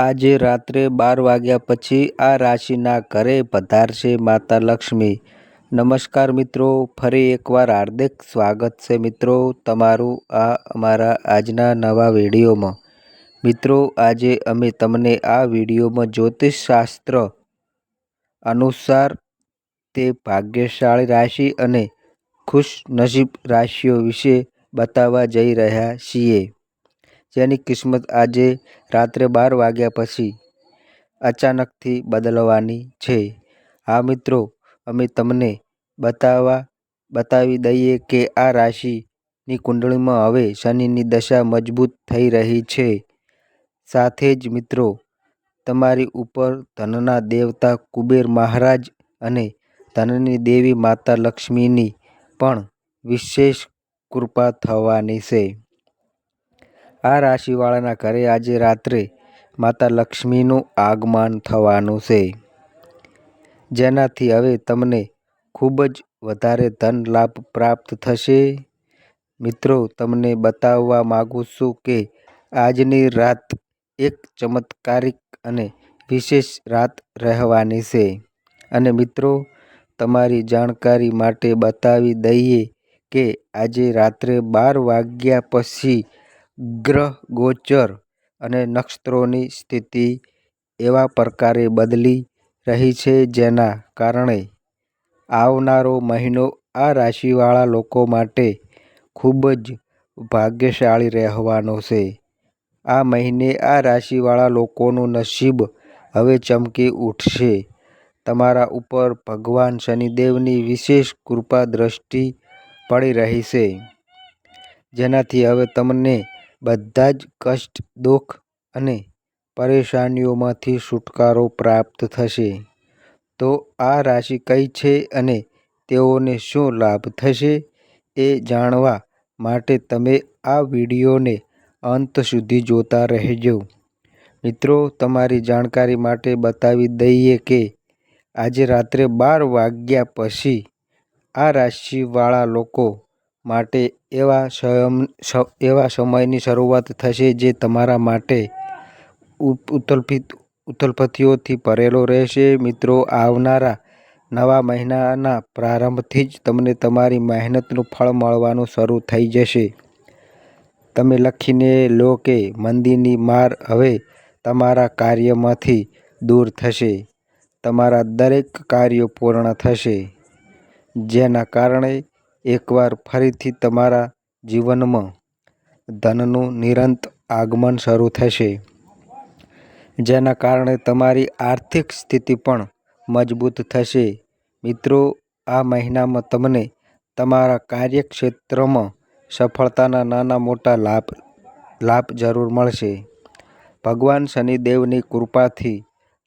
આજે રાત્રે બાર વાગ્યા પછી આ રાશિના ઘરે પધારશે માતા લક્ષ્મી. નમસ્કાર મિત્રો, ફરી એકવાર હાર્દિક સ્વાગત છે મિત્રો તમારું આ અમારા આજના નવા વિડીયોમાં. મિત્રો, આજે અમે તમને આ વિડીયોમાં જ્યોતિષશાસ્ત્ર અનુસાર તે ભાગ્યશાળી રાશિ અને ખુશનસીબ રાશિઓ વિશે બતાવવા જઈ રહ્યા છીએ. જેની કિસ્મત આજે રાત્રે બાર વાગ્યા પછી અચાનકથી બદલવાની છે. હા મિત્રો, અમે તમને બતાવવા, બતાવી દઈએ કે આ રાશિની કુંડળીમાં હવે શનિની દશા મજબૂત થઈ રહી છે. સાથે જ મિત્રો, તમારી ઉપર ધનના દેવતા કુબેર મહારાજ અને ધનની દેવી માતા લક્ષ્મીની પણ વિશેષ કૃપા થવાની છે. આ રાશિવાળાના ઘરે આજે રાત્રે માતા લક્ષ્મીનું આગમન થવાનું છે. જેનાથી હવે તમને ખૂબ જ વધારે ધન લાભ પ્રાપ્ત થશે. મિત્રો, તમને બતાવવા માગું છું કે આજની રાત એક ચમત્કારિક અને વિશેષ રાત રહેવાની છે. અને મિત્રો, તમારી જાણકારી માટે બતાવી દઈએ કે આજે રાત્રે બાર વાગ્યા પછી ગ્રહ ગોચર અને નક્ષત્રોની સ્થિતિ એવા પ્રકારે બદલી રહી છે જેના કારણે આવનારો મહિનો આ રાશિવાળા લોકો માટે ખૂબ જ ભાગ્યશાળી રહેવાનો છે. આ મહિને આ રાશિવાળા લોકોનું નસીબ હવે ચમકી ઉઠશે. તમારા ઉપર ભગવાન શનિદેવની વિશેષ કૃપા દ્રષ્ટિ પડી રહી છે. જેનાથી હવે તમને બધા જ કષ્ટ, દુઃખ અને પરેશાનીઓમાંથી છુટકારો પ્રાપ્ત થશે. તો આ રાશિ કઈ છે અને તેઓને શું લાભ થશે એ જાણવા માટે તમે આ વિડીયોને અંત સુધી જોતા રહેજો. મિત્રો, તમારી જાણકારી માટે બતાવી દઈએ કે આજે રાત્રે બાર વાગ્યા પછી આ રાશિવાળા લોકો માટે એવા એવા સમયની શરૂઆત થશે જે તમારા માટે ઉથલપિત ઉથલપથીઓથી ભરેલો રહેશે. મિત્રો, આવનારા નવા મહિનાના પ્રારંભથી જ તમને તમારી મહેનતનું ફળ મળવાનું શરૂ થઈ જશે. તમે લખીને લો કે મંદીની માર હવે તમારા કાર્યમાંથી દૂર થશે. તમારા દરેક કાર્યો પૂર્ણ થશે. જેના કારણે એકવાર ફરીથી તમારા જીવનમાં ધનનું નિરંત આગમન શરૂ થશે. જેના કારણે તમારી આર્થિક સ્થિતિ પણ મજબૂત થશે. મિત્રો, આ મહિનામાં તમને તમારા કાર્યક્ષેત્રમાં સફળતાના નાના મોટા લાભ લાભ જરૂર મળશે. ભગવાન શનિદેવની કૃપાથી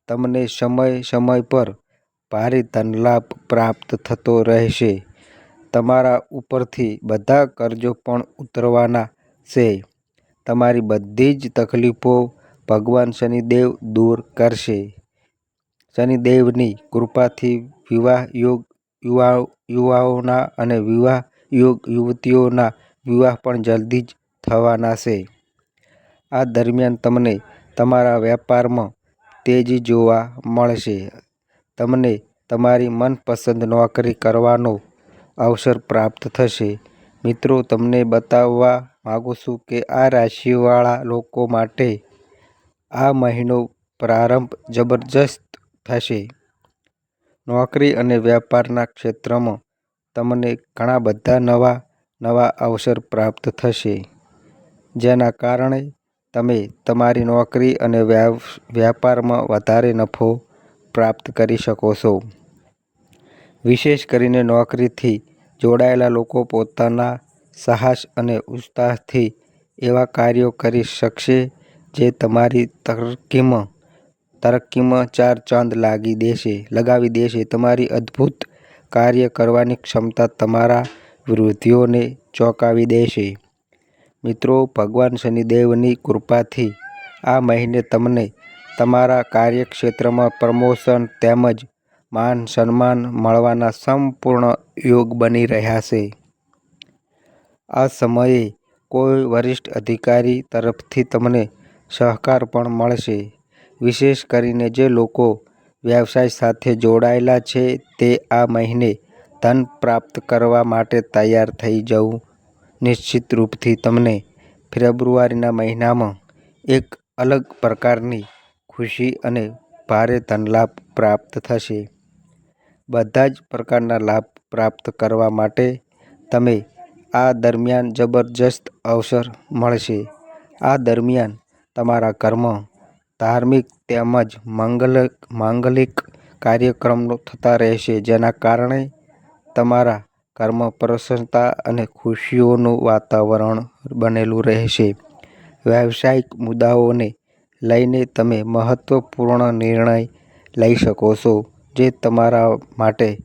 તમને સમય સમય પર ભારે ધનલાભ પ્રાપ્ત થતો રહેશે. તમારા ઉપરથી બધા કરજો પણ ઉતરવાના છે. તમારી બધી જ તકલીફો ભગવાન શનિદેવ દૂર કરશે. શનિદેવની કૃપાથી વિવાહ યોગ યુવા યુવાઓના અને વિવાહ યોગ યુવતીઓના વિવાહ પણ જલ્દી જ થવાના છે. આ દરમિયાન તમને તમારા વેપારમાં તેજી જોવા મળશે. તમને તમારી મનપસંદ નોકરી કરવાનો અવસર પ્રાપ્ત થશે. મિત્રો, તમને બતાવવા માગું છું કે આ રાશિવાળા લોકો માટે આ મહિનો પ્રારંભ જબરજસ્ત થશે. નોકરી અને વ્યાપારના ક્ષેત્રમાં તમને ઘણા બધા નવા નવા અવસર પ્રાપ્ત થશે. જેના કારણે તમે તમારી નોકરી અને વ્યાપારમાં વધારે નફો પ્રાપ્ત કરી શકો છો. વિશેષ કરીને નોકરીથી જોડાયેલા લોકો પોતાના સાહસ અને ઉત્સાહથી એવા કાર્યો કરી શકશે જે તમારી તરક્કીમાં તરક્કીમાં ચાર ચાંદ લાગી દેશે, લગાવી દેશે. તમારી અદ્ભુત કાર્ય કરવાની ક્ષમતા તમારા વિરોધીઓને ચોંકાવી દેશે. મિત્રો, ભગવાન શનિદેવની કૃપાથી આ મહિને તમને તમારા કાર્યક્ષેત્રમાં પ્રમોશન તેમજ માન સન્માન મળવાના સંપૂર્ણ યોગ બની રહ્યા છે આ સમયે કોઈ વરિષ્ઠ અધિકારી તરફથી તમને સહકાર પણ મળશે વિશેષ કરીને જે લોકો વ્યવસાય સાથે જોડાયેલા છે તે આ મહિને ધન પ્રાપ્ત કરવા માટે તૈયાર થઈ જવું નિશ્ચિત રૂપથી તમને ફેબ્રુઆરીના મહિનામાં એક અલગ પ્રકારની ખુશી અને ભારે ધનલાભ પ્રાપ્ત થશે. બધા જ પ્રકારના લાભ પ્રાપ્ત કરવા માટે તમે આ દરમિયાન જબરજસ્ત અવસર મળશે. આ દરમિયાન તમારા કર્મ, ધાર્મિક તેમજ માંગલિક કાર્યક્રમો થતા રહેશે, જેના કારણે તમારા કર્મ પ્રસન્નતા અને ખુશીઓનું વાતાવરણ બનેલું રહેશે. વ્યવસાયિક મુદ્દાઓને લઈને તમે મહત્ત્વપૂર્ણ નિર્ણય લઈ શકો છો જે તમારા માટે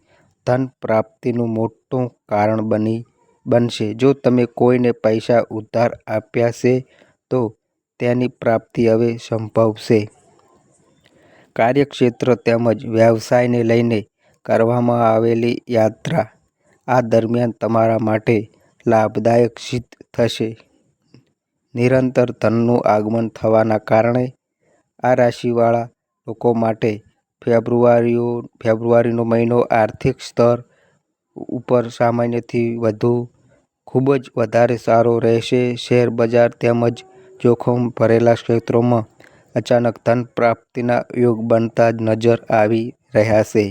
ધન પ્રાપ્તિનું મોટું કારણ બની, બનશે. જો તમે કોઈને પૈસા ઉધાર આપ્યા છે, તો તેની પ્રાપ્તિ હવે સંભવ છે. કાર્યક્ષેત્ર તેમજ વ્યવસાયને લઈને કરવામાં આવેલી યાત્રા આ દરમિયાન તમારા માટે લાભદાયક સિદ્ધ થશે. નિરંતર ધનનું આગમન થવાના કારણે આ રાશિવાળા લોકો માટે ફેબ્રુઆરીનો મહિનો આર્થિક સ્તર ઉપર સામાન્યથી વધુ ખૂબ જ વધારે સારો રહેશે. શેર બજાર તેમજ જોખમ ભરેલા ક્ષેત્રોમાં અચાનક ધન પ્રાપ્તિના યોગ બનતા નજર આવી રહ્યા છે.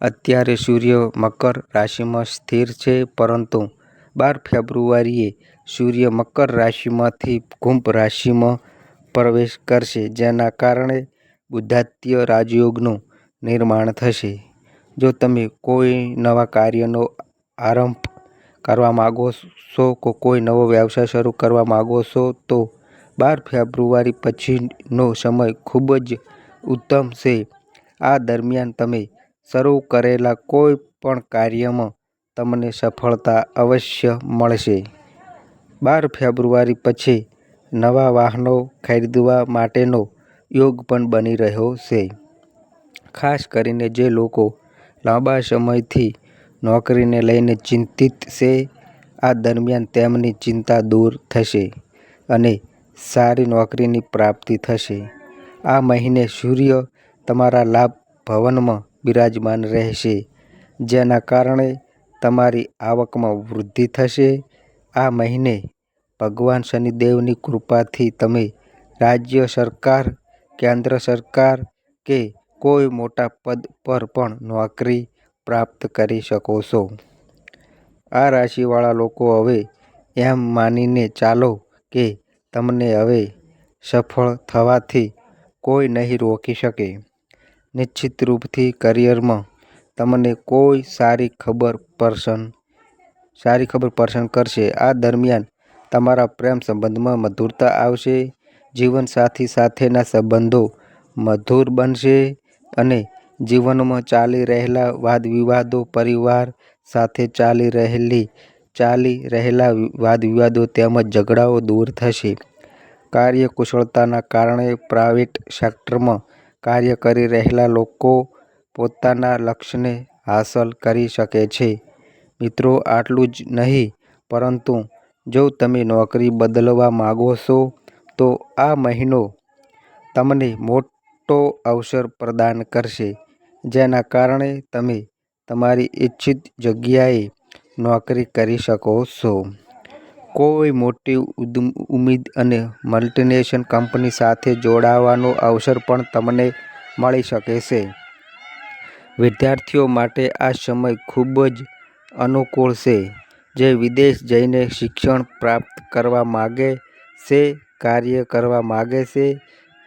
અત્યારે સૂર્ય મકર રાશિમાં સ્થિર છે, પરંતુ બાર ફેબ્રુઆરીએ સૂર્ય મકર રાશિમાંથી કુંભ રાશિમાં પ્રવેશ કરશે, જેના કારણે બુધાદિત્ય રાજયોગનું નિર્માણ થશે. જો તમે કોઈ નવા કાર્યનો આરંભ કરવા માગો છો કોઈ નવો વ્યવસાય શરૂ કરવા માગો છો, તો બાર ફેબ્રુઆરી પછીનો સમય ખૂબ જ ઉત્તમ છે. આ દરમિયાન તમે શરૂ કરેલા કોઈ પણ કાર્યમાં તમને સફળતા અવશ્ય મળશે. બાર ફેબ્રુઆરી પછી નવા વાહનો ખરીદવા માટેનો યોગ પણ બની રહ્યો છે. ખાસ કરીને જે લોકો લાંબા સમયથી નોકરીને લઈને ચિંતિત છે આ દરમિયાન તેમની ચિંતા દૂર થશે અને સારી નોકરીની પ્રાપ્તિ થશે. આ મહિને સૂર્ય તમારા લાભ ભવનમાં બિરાજમાન રહેશે જેના કારણે તમારી આવકમાં વૃદ્ધિ થશે. આ મહિને ભગવાન શનિદેવની કૃપાથી તમે રાજ્ય સરકાર, કેન્દ્ર સરકાર કે કોઈ મોટા પદ પર પણ નોકરી પ્રાપ્ત કરી શકો છો. આ રાશિવાળા લોકો હવે એમ માનીને ચાલો કે તમને હવે સફળ થવાથી કોઈ નહીં રોકી શકે. નિશ્ચિત રૂપથી કરિયરમાં તમને કોઈ સારી ખબર પર્સન, સારી ખબર પર્સન કરશે. આ દરમિયાન તમારા પ્રેમ સંબંધમાં મધુરતા આવશે. જીવનસાથી સાથેના સંબંધો મધુર બનશે અને જીવનમાં ચાલી રહેલા વાદવિવાદો, પરિવાર સાથે ચાલી રહેલી ચાલી રહેલા વાદવિવાદો તેમજ ઝઘડાઓ દૂર થશે. કાર્યકુશળતાના કારણે પ્રાઇવેટ સેક્ટરમાં કાર્ય કરી રહેલા લોકો પોતાના લક્ષ્યને હાંસલ કરી શકે છે. મિત્રો આટલું જ નહીં પરંતુ જો તમે નોકરી બદલવા માગો છો તો આ મહિનો તમને મોટો અવસર પ્રદાન કરશે જેના કારણે તમે તમારી ઇચ્છિત જગ્યાએ નોકરી કરી શકો છો. કોઈ મોટી ઉમેદ અને મલ્ટીનેશનલ કંપની સાથે જોડાવાનો અવસર પણ તમને મળી શકે છે. વિદ્યાર્થીઓ માટે આ સમય ખૂબ જ અનુકૂળ છે. જે વિદેશ જઈને શિક્ષણ પ્રાપ્ત કરવા માગે છે, કાર્ય કરવા માગે છે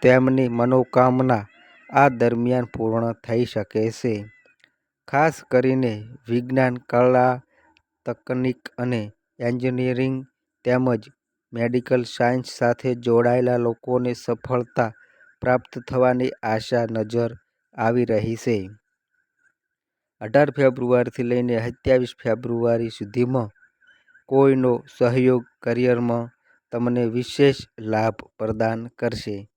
તેમની મનોકામના આ દરમિયાન પૂર્ણ થઈ શકે છે. ખાસ કરીને વિજ્ઞાન, કળા તકનીક અને એન્જિનિયરિંગ તેમજ મેડિકલ સાયન્સ સાથે જોડાયેલા લોકોને સફળતા પ્રાપ્ત થવાની આશા નજર આવી રહી છે. અઢાર ફેબ્રુઆરીથી લઈને સત્યાવીસ ફેબ્રુઆરી સુધીમાં કોઈનો સહયોગ કરિયરમાં તમને વિશેષ લાભ પ્રદાન કરશે.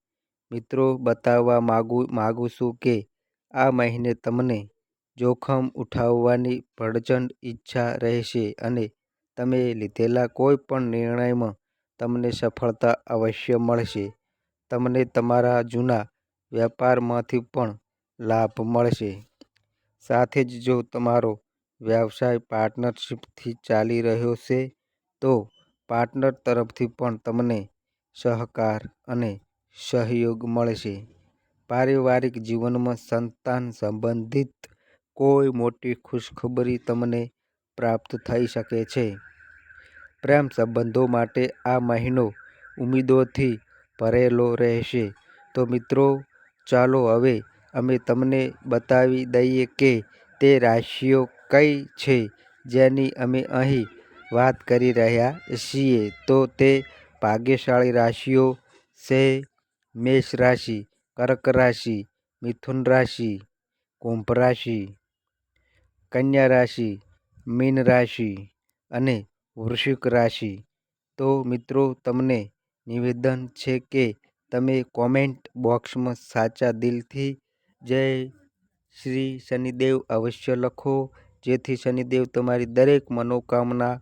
મિત્રો, બતાવવા માગું છું કે આ મહિને તમને જોખમ ઉઠાવવાની ભડચંડ ઈચ્છા રહેશે અને તમે લીધેલા કોઈ પણ નિર્ણયમાં તમને સફળતા અવશ્ય મળશે. તમને તમારા જૂના વેપારમાંથી પણ લાભ મળશે. સાથે જ જો તમારો વ્યવસાય પાર્ટનરશિપથી ચાલી રહ્યો છે, તો પાર્ટનર તરફથી પણ તમને સહકાર અને સહયોગ મળશે. પારિવારિક જીવનમાં સંતાન સંબંધિત કોઈ મોટી ખુશખબરી તમને પ્રાપ્ત થઈ શકે છે. પ્રેમ સંબંધો માટે આ મહિનો ઉમેદોથી ભરેલો રહેશે. તો મિત્રો, ચાલો હવે અમે તમને બતાવી દઈએ કે તે રાશિઓ કઈ છે જેની અમે અહીં વાત કરી રહ્યા છીએ. તો તે ભાગ્યશાળી રાશિઓ છે મેષ રાશિ, કર્ક રાશિ, મિથુન રાશિ, કુંભ રાશિ, કન્યા રાશિ, મીન રાશિ અને વૃશ્ચિક રાશિ. તો મિત્રો તમને નિવેદન છે કે તમે કોમેન્ટ બોક્સમાં સાચા દિલથી જય શ્રી શનિદેવ અવશ્ય લખો જેથી શનિદેવ તમારી દરેક મનોકામના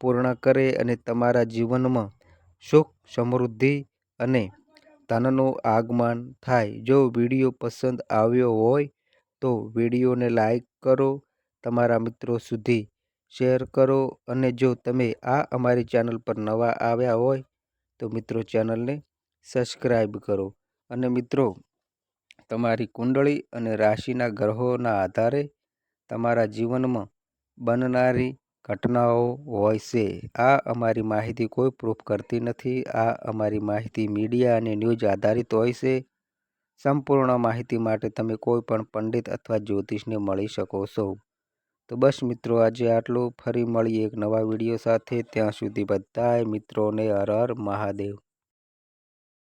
પૂર્ણ કરે અને તમારા જીવનમાં સુખ સમૃદ્ધિ અને ધનનું આગમન થાય. જો વીડિયો પસંદ આવ્યો હોય તો વિડીયોને લાઈક કરો, તમારા મિત્રો સુધી શેર કરો અને જો તમે આ અમારી ચેનલ પર નવા આવ્યા હોય તો મિત્રો ચેનલને સબસ્ક્રાઈબ કરો અને મિત્રો તમારી કુંડળી અને રાશિના ગ્રહોના આધારે તમારા જીવનમાં બનનારી ઘટનાઓ હોય છે. આ અમારી માહિતી કોઈ પ્રૂફ કરતી નથી. આ અમારી માહિતી મીડિયા અને ન્યૂઝ આધારિત હોય છે. સંપૂર્ણ માહિતી માટે તમે કોઈ પણ પંડિત અથવા જ્યોતિષને મળી શકો છો. તો બસ મિત્રો, આજે આટલું. ફરી મળીએ એક નવા વીડિયો સાથે. ત્યાં સુધી બધાએ મિત્રોને હર હર મહાદેવ.